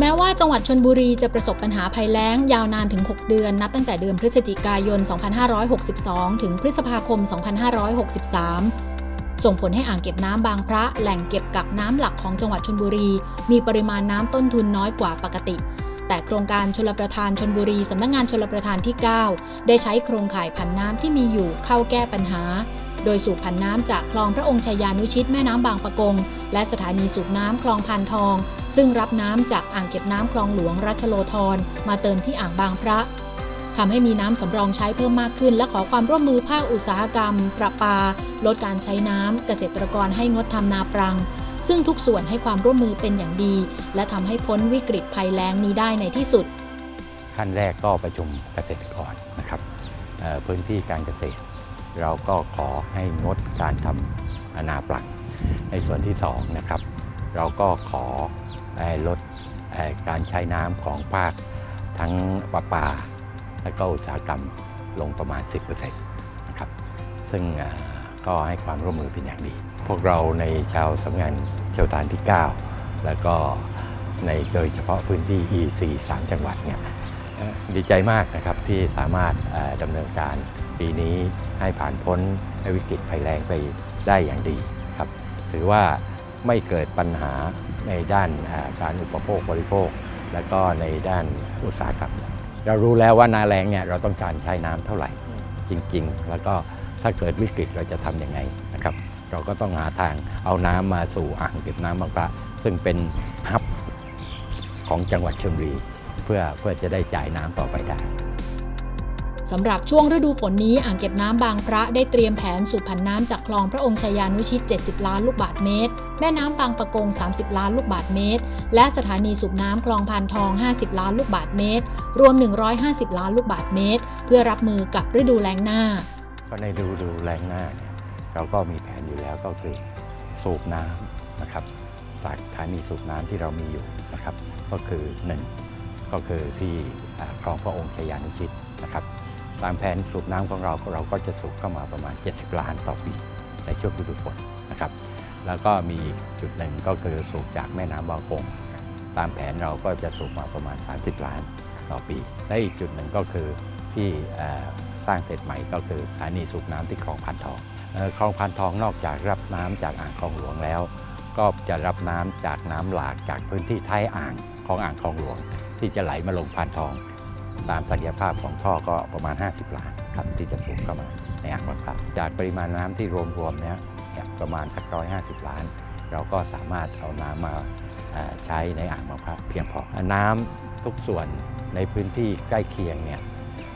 แม้ว่าจังหวัดชนบุรีจะประสบปัญหาภัยแล้งยาวนานถึง 6 เดือน นับตั้งแต่เดือนพฤศจิกายน 2562 ถึงพฤษภาคม 2563 ส่งผลให้อ่างเก็บน้ำบางพระแหล่งเก็บกักน้ำหลักของจังหวัดชนบุรี มีปริมาณน้ำต้นทุนน้อยกว่าปกติ แต่โครงการชลประทานชนบุรีสำนักงงานชลประทานที่ 9 ได้ใช้โครงข่ายผันน้ำที่มีอยู่เข้าแก้ปัญหา โดยสูบผันน้ำจากคลองพระองค์ชายานุชิตแม่น้ำบางปะกง และสถานีสูบน้ำคลองพานทอง ซึ่งรับน้ำจากอ่างเก็บน้ำคลองหลวงรัชโลธรมาเติมที่อ่างบางพระ ทำให้มีน้ำสำรองใช้เพิ่มมากขึ้น และขอความร่วมมือภาคอุตสาหกรรม ประปา ลดการใช้น้ำเกษตรกรให้งดทำนาปรัง ซึ่งทุกส่วนให้ความร่วมมือเป็นอย่างดี และทำให้พ้นวิกฤตภัยแล้งนี้ได้ในที่สุด ขั้นแรกก็ประชุมเกษตรกรนะครับพื้นที่การเกษตร เราก็ขอให้งดการทำนาปลังในส่วนที่2นะครับเราก็ขอลดการใช้น้ำของภาคทั้งประปา และก็อุตสาหกรรมลงประมาณ 10%นะครับซึ่งก็ให้ความร่วมมือเป็นอย่างดี พวกเราในชาวสำนักงานเชี่ยวชาญที่ 9 แล้วก็ในโดยเฉพาะพื้นที่ EC 3 จังหวัดเนี่ยดีใจมากนะครับที่สามารถดำเนินการปีนี้ให้ผ่านพ้นวิกฤตภัยแล้งไปได้อย่างดีครับถือว่าไม่เกิดปัญหาในด้านการอุปโภคบริโภค และก็ในด้านอุตสาหกรรม เรารู้แล้วว่านาแรงเนี่ยเราต้องการใช้น้ำเท่าไหร่จริง ๆ แล้วก็ถ้าเกิดวิกฤตเราจะทำยังไงนะครับ เราก็ต้องหาทางเอาน้ำมาสู่อ่างเก็บน้ำบางพระซึ่งเป็นฮับของจังหวัดชลบุรี เพื่อเพื่อจะได้จ่ายน้ำต่อไปได้ สำหรับช่วงฤดูฝนนี้อ่างเก็บน้ำบางพระได้เตรียมแผนสูบผันน้ำจากคลองพระองค์ชายานุชิต 70 ล้านลูกบาศก์เมตร แม่น้ำบางปะกง 30 ล้านลูกบาศก์เมตร และสถานีสูบน้ำคลองพานทอง 50 ล้านลูกบาศก์เมตร รวม 150 ล้านลูกบาศก์เมตร เพื่อรับมือกับฤดูแล้งหน้า ก็ในฤดูแรงหน้าเนี่ยเราก็มีแผนอยู่แล้วก็คือสูบน้ำนะครับจากสถานีสูบน้ำที่เรามีอยู่นะครับ ก็คือหนึ่งก็คือที่คลองพระองค์ชยานุชิต ตามแผนสูบน้ำของเราเราก็จะสูบเข้ามาประมาณ 70 ล้านต่อปีในช่วงฤดูฝนนะครับ แล้วก็มีอีกจุดหนึ่งก็คือสูบจากแม่น้ำบางปงตามแผนเราก็จะสูบมาประมาณ 30 ล้านต่อปี และอีกจุดหนึ่งก็คือที่สร้างเสร็จใหม่ก็คือสถานีสูบน้ำที่คลองพันทองคลองพันทองนอกจากรับน้ำจากอ่างคลองหลวงแล้ว ก็จะรับน้ำจากน้ำหลากจากพื้นที่ท้ายอ่างของอ่างคลองหลวง ที่จะไหลมาลงพานทอง ตามศักยภาพของท่อก็ประมาณ 50 ล้านครับที่จะสูบเข้ามาในอ่างบางพระจากปริมาณน้ำที่รวมๆเนี่ยเนี่ยประมาณสักร้อยห้าสิบล้าน เราก็สามารถเอาน้ำมาเอ่อใช้ในอ่างบางพระเพียงพอน้ำทุกส่วนในพื้นที่ใกล้เคียงเนี่ย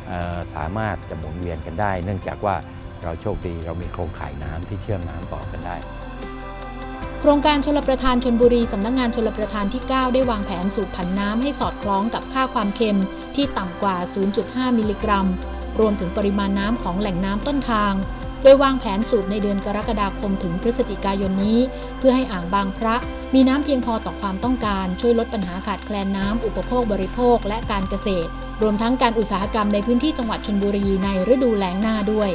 เอ่อสามารถจะหมุนเวียนกันได้ เนื่องจากว่าเราโชคดีเรามีโครงข่ายน้ำที่เชื่อมน้ำต่อกันได้ โครงการชลประทานชนบุรีสำนักงงานชลประทานที่ 9 ได้วางแผนสูบผันน้ำให้สอดคล้องกับค่าความเค็มที่ต่ำกว่า 0.5 มิลลิกรัม รวมถึงปริมาณน้ำของแหล่งน้ำต้นทาง โดยวางแผนสูบในเดือนกรกฎาคมถึงพฤศจิกายนนี้ เพื่อให้อ่างบางพระ มีน้ำเพียงพอต่อความต้องการ ช่วยลดปัญหาขาดแคลนน้ำอุปโภคบริโภคและการเกษตร รวมทั้งการอุตสาหกรรมในพื้นที่จังหวัดชนบุรีในฤดูแล้งหน้าด้วย